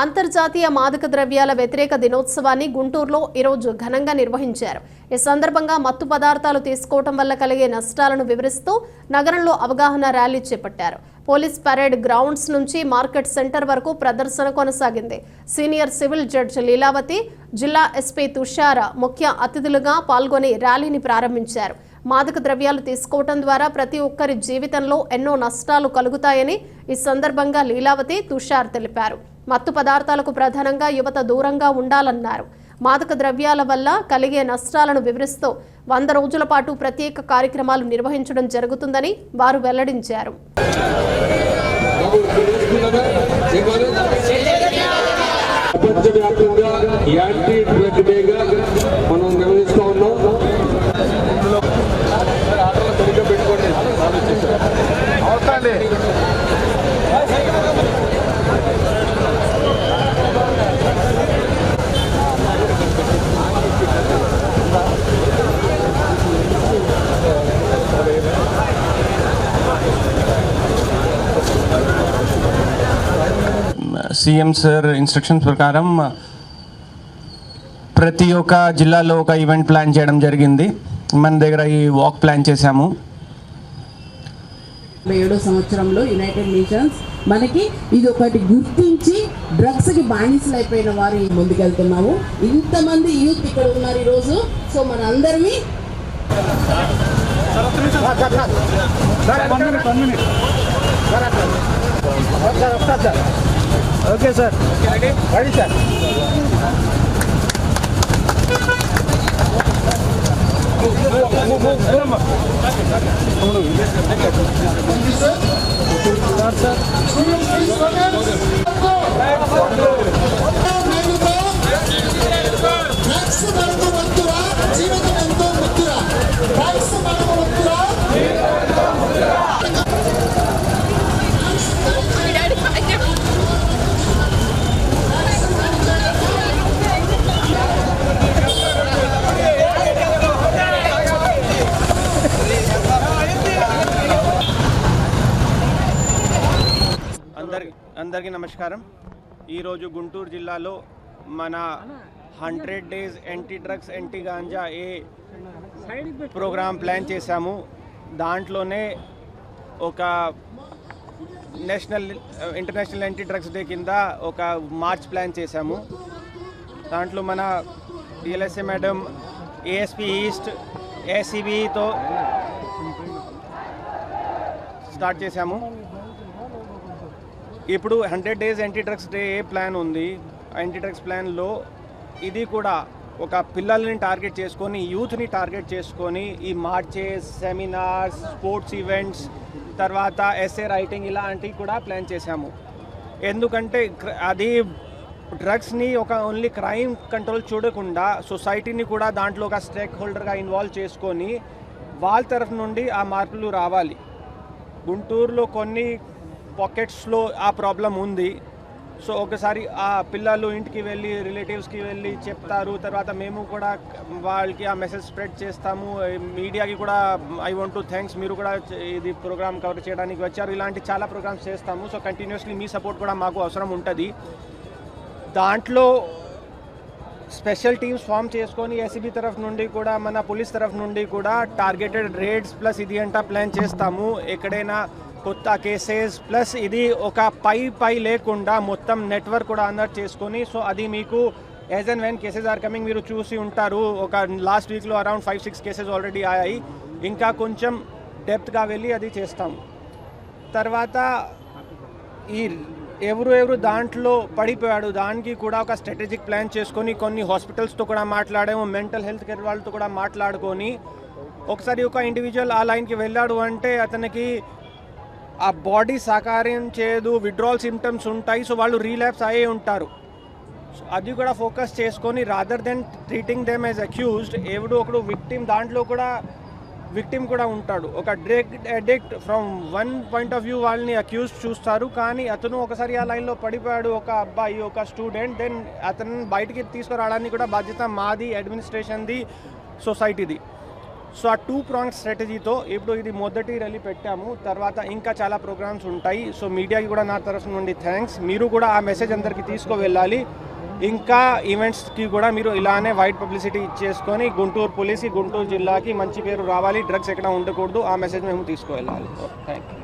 అంతర్జాతీయ మాదక ద్రవ్యాల వ్యతిరేక దినోత్సవాన్ని గుంటూరులో ఈరోజు ఘనంగా నిర్వహించారు. ఈ సందర్భంగా మత్తు పదార్థాలు తీసుకోవటం వల్ల కలిగే నష్టాలను వివరిస్తూ నగరంలో అవగాహన ర్యాలీ చేపట్టారు. పోలీస్ పరేడ్ గ్రౌండ్స్ నుంచి మార్కెట్ సెంటర్ వరకు ప్రదర్శన కొనసాగింది. సీనియర్ సివిల్ జడ్జ్ లీలావతి జిల్లా ఎస్పీ తుషార ముఖ్య అతిథులుగా పాల్గొని ర్యాలీని ప్రారంభించారు. మాదక ద్రవ్యాలు తీసుకోవటం ద్వారా ప్రతి ఒక్కరి జీవితంలో ఎన్నో నష్టాలు కలుగుతాయని ఈ సందర్భంగా లీలావతి తుషార్ తెలిపారు. మత్తు పదార్థాలకు ప్రధానంగా యువత దూరంగా ఉండాలన్నారు. మాదక ద్రవ్యాల వల్ల కలిగే నష్టాలను వివరిస్తూ వంద రోజుల పాటు ప్రత్యేక కార్యక్రమాలు నిర్వహించడం జరుగుతుందని వారు వెల్లడించారు. ప్రపంచవ్యాప్తంగా యాంటీ డ్రగ్ డేగా మనం సీఎం సార్ ఇన్స్ట్రక్షన్స్ ప్రకారం ప్రతి ఒక్క జిల్లాలో ఒక ఈవెంట్ ప్లాన్ చేయడం జరిగింది. మన దగ్గర ఈ వాక్ ప్లాన్ చేశాము. ఏడో సంవత్సరంలో యునైటెడ్ నేషన్స్ మనకి ఇది ఒకటి గుర్తించి డ్రగ్స్కి బానిసలు అయిపోయిన వారు ముందుకెళ్తున్నాము. ఇంతమంది యూత్ ఇక్కడ ఉన్నారు ఈరోజు. సో మన అందరినీ okay sir ready sir drugs అందరి అందరికీ నమస్కారం. ఈరోజు గుంటూరు జిల్లాలో మన hundred days anti drugs anti ganja a programme plan చేశాము. దాంట్లోనే ఒక national international anti drugs day కింద ఒక మార్చ్ ప్లాన్ చేశాము. దాంట్లో మన డిఎల్ఎస్ఏ మేడం ఏఎస్పి ఈస్ట్ ఏసీబీతో స్టార్ట్ చేశాము. ఇప్పుడు hundred days anti drugs day a plan ఉంది. యాంటీ డ్రగ్స్ ప్లాన్లో ఇది కూడా ఒక పిల్లల్ని టార్గెట్ చేసుకొని యూత్ని టార్గెట్ చేసుకొని ఈ మార్చెస్ సెమినార్స్ స్పోర్ట్స్ ఈవెంట్స్ తర్వాత ఎస్ఏ రైటింగ్ ఇలాంటివి కూడా ప్లాన్ చేశాము. ఎందుకంటే క్ర- అది డ్రగ్స్ని ఒక ఓన్లీ క్రైమ్ కంట్రోల్ చూడకుండా సొసైటీని కూడా దాంట్లో ఒక స్టేక్ హోల్డర్గా ఇన్వాల్వ్ చేసుకొని వాళ్ళ తరఫు నుండి ఆ మార్పులు రావాలి. గుంటూరులో కొన్ని పాకెట్స్లో ఆ ప్రాబ్లం ఉంది. సో ఒకసారి ఆ పిల్లలు ఇంటికి వెళ్ళి రిలేటివ్స్కి వెళ్ళి చెప్తారు. తర్వాత మేము కూడా వాళ్ళకి ఆ మెసేజ్ స్ప్రెడ్ చేస్తాము. మీడియాకి కూడా ఐ వాంట్ టు థ్యాంక్స్ మీరు కూడా ఇది ప్రోగ్రామ్ కవర్ చేయడానికి వచ్చారు. ఇలాంటి చాలా ప్రోగ్రామ్స్ చేస్తాము. సో కంటిన్యూస్లీ మీ సపోర్ట్ కూడా మాకు అవసరం ఉంటుంది. దాంట్లో స్పెషల్ టీమ్స్ ఫామ్ చేసుకొని ఎస్సీబీ తరఫు నుండి కూడా మన పోలీస్ తరఫు నుండి కూడా టార్గెటెడ్ రేడ్స్ ప్లస్ ఇది అంటా ప్లాన్ చేస్తాము. ఎక్కడైనా కొత్త కేసెస్ ప్లస్ ఇది ఒక పై పై లేకుండా మొత్తం నెట్వర్క్ కూడా అందరు చేసుకొని సో అది మీకు as and when cases are coming మీరు చూసి ఉంటారు. ఒక లాస్ట్ వీక్లో around five six cases already అయ్యాయి ఇంకా కొంచెం డెప్త్గా వెళ్ళి అది చేస్తాం. తర్వాత ఈ ఎవరు ఎవరు దాంట్లో పడిపోయాడు దానికి కూడా ఒక స్ట్రాటజిక్ ప్లాన్ చేసుకొని కొన్ని హాస్పిటల్స్తో కూడా మాట్లాడాము మెంటల్ హెల్త్ కేర్ వాళ్ళతో కూడా మాట్లాడుకొని ఒకసారి ఒక ఇండివిజువల్ ఆ లైన్కి వెళ్ళాడు అంటే అతనికి ఆ బాడీ సహకార్యం చేయదు విడ్రాల్ సిమ్టమ్స్ ఉంటాయి సో వాళ్ళు రీలాప్స్ అయ్యే ఉంటారు. సో అది కూడా ఫోకస్ చేసుకొని rather than treating them as accused ఎవడు ఒకడు విక్టిమ్ దాంట్లో కూడా విక్టిమ్ కూడా ఉంటాడు. ఒక drug addict from one point of view వాళ్ళని అక్యూజ్ చూస్తారు కానీ అతను ఒకసారి ఆ లైన్లో పడిపోయాడు ఒక అబ్బాయి ఒక స్టూడెంట్ దెన్ అతను బయటికి తీసుకురావడానికి కూడా బాధ్యత మాది అడ్మినిస్ట్రేషన్ది సొసైటీది సో ఆ టూ ప్రాంగ్ స్ట్రాటజీతో ఇప్పుడు ఇది మొదటి ర్యాలీ పెట్టాము. తర్వాత ఇంకా చాలా ప్రోగ్రామ్స్ ఉంటాయి. సో మీడియాకి కూడా నా తరఫు నుండి థ్యాంక్స్ మీరు కూడా ఆ మెసేజ్ అందరికీ తీసుకువెళ్ళాలి. ఇంకా ఈవెంట్స్కి కూడా మీరు ఇలానే వైడ్ పబ్లిసిటీ ఇచ్చేసుకొని గుంటూరు పోలీస్ గుంటూరు జిల్లాకి మంచి పేరు రావాలి. డ్రగ్స్ ఎక్కడ ఉండకూడదు. ఆ మెసేజ్ మేము తీసుకువెళ్ళాలి. Thank you